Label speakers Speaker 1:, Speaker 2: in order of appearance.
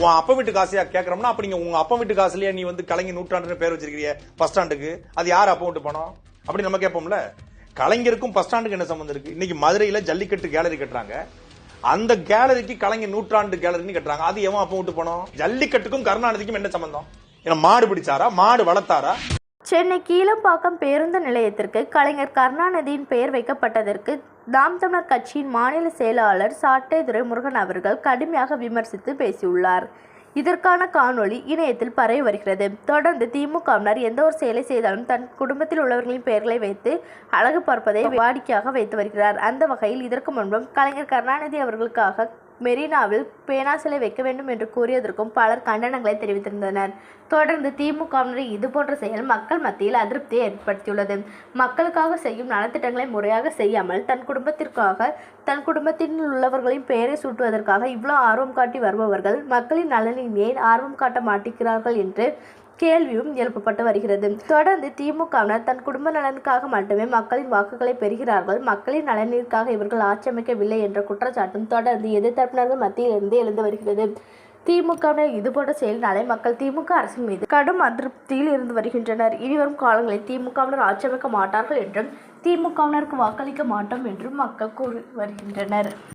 Speaker 1: உன் அப்பா வீட்டு காசையா கேக்குறோம்னா அப்ப நீங்க உங்க அப்பா வீட்டு காசுலயே நீ வந்து கலைஞர் நூற்றாண்டுன்னு பேர் வச்சிருக்கிறிய பஸ் ஸ்டாண்டுக்கு அது யார் அப்பா வீட்டு பணம்? அப்படி நம்ம கேட்போம்ல. கலைஞருக்கும் பஸ் ஸ்டாண்டுக்கு என்ன சம்பந்தம் இருக்கு? இன்னைக்கு மதுரையில ஜல்லிக்கட்டு கேலரி கட்டுறாங்க. அந்த கேலரிக்கு கலைஞர் நூற்றாண்டு கேலரின்னு கட்டுறாங்க. அது எவன் அப்ப விட்டு போனோம் ஜல்லிக்கட்டுக்கும் கருணாநிதிக்கும் என்ன சம்பந்தம்? ஏன்னா மாடு பிடிச்சாரா? மாடு வளர்த்தாரா?
Speaker 2: சென்னை கீழம்பாக்கம் பேருந்து நிலையத்திற்கு கலைஞர் கருணாநிதியின் பெயர் வைக்கப்பட்டதற்கு நாம் தமிழர் கட்சியின் மாநில செயலாளர் சாட்டைதுரை முருகன் அவர்கள் கடுமையாக விமர்சித்து பேசியுள்ளார். இதற்கான காணொளி இணையத்தில் பரவி வருகிறது. தொடர்ந்து திமுகவினர் எந்த ஒரு செயலை செய்தாலும் தன் குடும்பத்தில் உள்ளவர்களின் பெயர்களை வைத்து அழகு பார்ப்பதை வாடிக்கையாக வைத்து வருகிறார். அந்த வகையில் இதற்கு முன்பும் கலைஞர் கருணாநிதி அவர்களுக்காக மெரினாவில் பேனா சிலை வைக்க வேண்டும் என்று கூறியதற்கும் பலர் கண்டனங்களை தெரிவித்திருந்தனர். தொடர்ந்து திமுகவினர் இதுபோன்ற செயல் மக்கள் மத்தியில் அதிருப்தியை ஏற்படுத்தியுள்ளது. மக்களுக்காக செய்யும் நலத்திட்டங்களை முறையாக செய்யாமல் தன் குடும்பத்திற்காக தன் குடும்பத்தில் உள்ளவர்களின் பெயரை சூட்டுவதற்காக இவ்வளோ ஆர்வம் காட்டி வருபவர்கள் மக்களின் நலனின் ஏன் ஆர்வம் காட்ட மாட்டேங்கிறார்கள் என்று கேள்வியும் எழுப்பப்பட்டு வருகிறது. தொடர்ந்து திமுகவினர் தன் குடும்ப நலனுக்காக மட்டுமே மக்களின் வாக்குகளை பெறுகிறார்கள். மக்களின் நலனிற்காக இவர்கள் ஆட்சியமைக்கவில்லை என்ற குற்றச்சாட்டும் தொடர்ந்து எதிர்த்தரப்பினர்கள் மத்தியிலிருந்து எழுந்து வருகிறது. திமுகவினர் இதுபோன்ற செயலினாலே மக்கள் திமுக அரசின் மீது கடும் அதிருப்தியில் இருந்து வருகின்றனர். இனிவரும் காலங்களில் திமுகவினர் ஆட்சியமைக்க மாட்டார்கள் என்றும் திமுகவினருக்கு வாக்களிக்க மாட்டோம் என்றும் மக்கள் கூறி வருகின்றனர்.